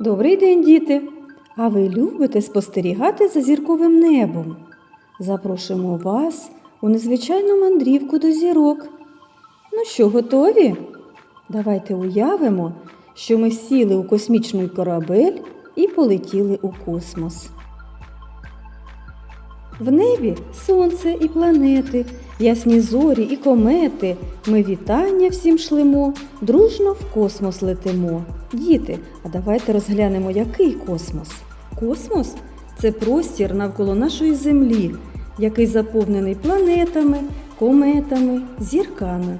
Добрий день, діти! А ви любите спостерігати за зірковим небом? Запрошуємо вас у незвичайну мандрівку до зірок. Ну що, готові? Давайте уявимо, що ми сіли у космічний корабель і полетіли у космос. В небі сонце і планети, ясні зорі і комети. Ми вітання всім шлемо, дружно в космос летимо. Діти, а давайте розглянемо, який космос. Космос це простір навколо нашої землі, який заповнений планетами, кометами, зірками.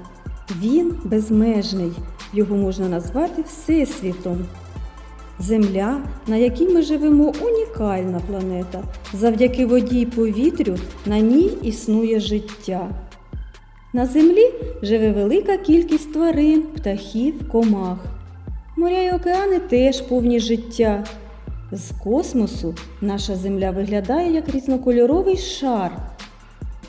Він безмежний, його можна назвати Всесвітом. Земля, на якій ми живемо, унікальна планета. Завдяки воді й повітрю на ній існує життя. На землі живе велика кількість тварин, птахів, комах. Моря й океани теж повні життя. З космосу наша земля виглядає як різнокольоровий шар.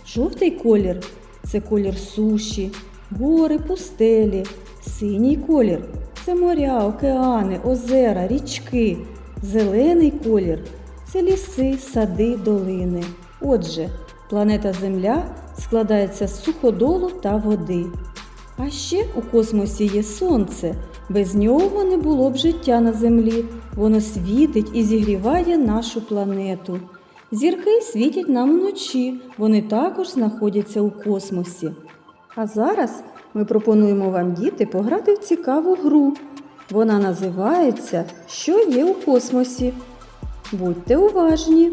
Жовтий колір це колір суші, гори, пустелі, синій колір це моря, океани, озера, річки. Зелений колір це ліси, сади, долини. Отже, планета Земля складається з суходолу та води. А ще у космосі є сонце. Без нього не було б життя на землі. Воно світить і зігріває нашу планету. Зірки світять нам уночі, вони також знаходяться у космосі. А зараз ми пропонуємо вам, діти, пограти в цікаву гру. Вона називається Що є у космосі. Будьте уважні!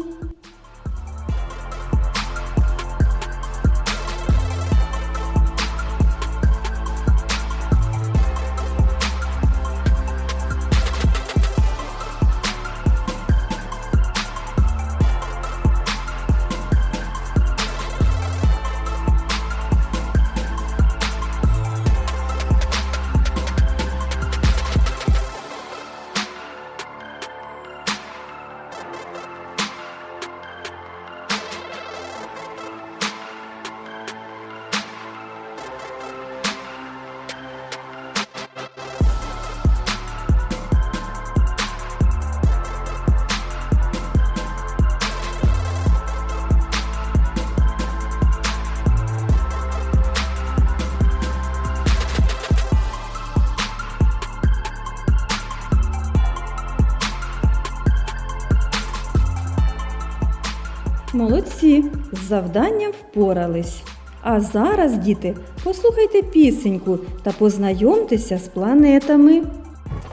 Молодці! З завданням впорались. А зараз, діти, послухайте пісеньку та познайомтеся з планетами.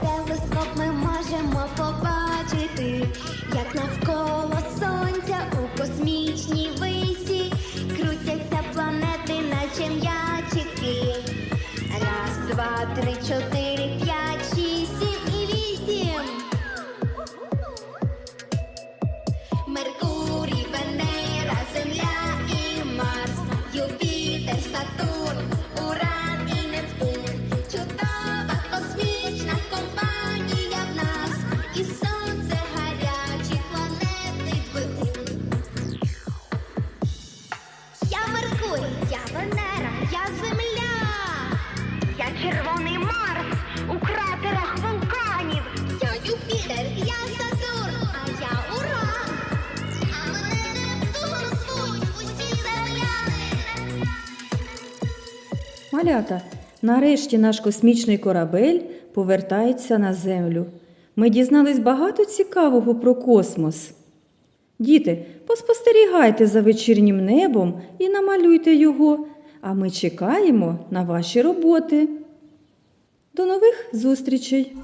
Телескоп ми можемо побачити, червоний Марс у кратерах вулканів. Я Юпітер, я Сатурн, а я Уран. А мене Нептун звуть усі земляни. Малята, нарешті наш космічний корабель повертається на Землю. Ми дізнались багато цікавого про космос. Діти, поспостерігайте за вечірнім небом і намалюйте його, а ми чекаємо на ваші роботи. До нових зустрічей!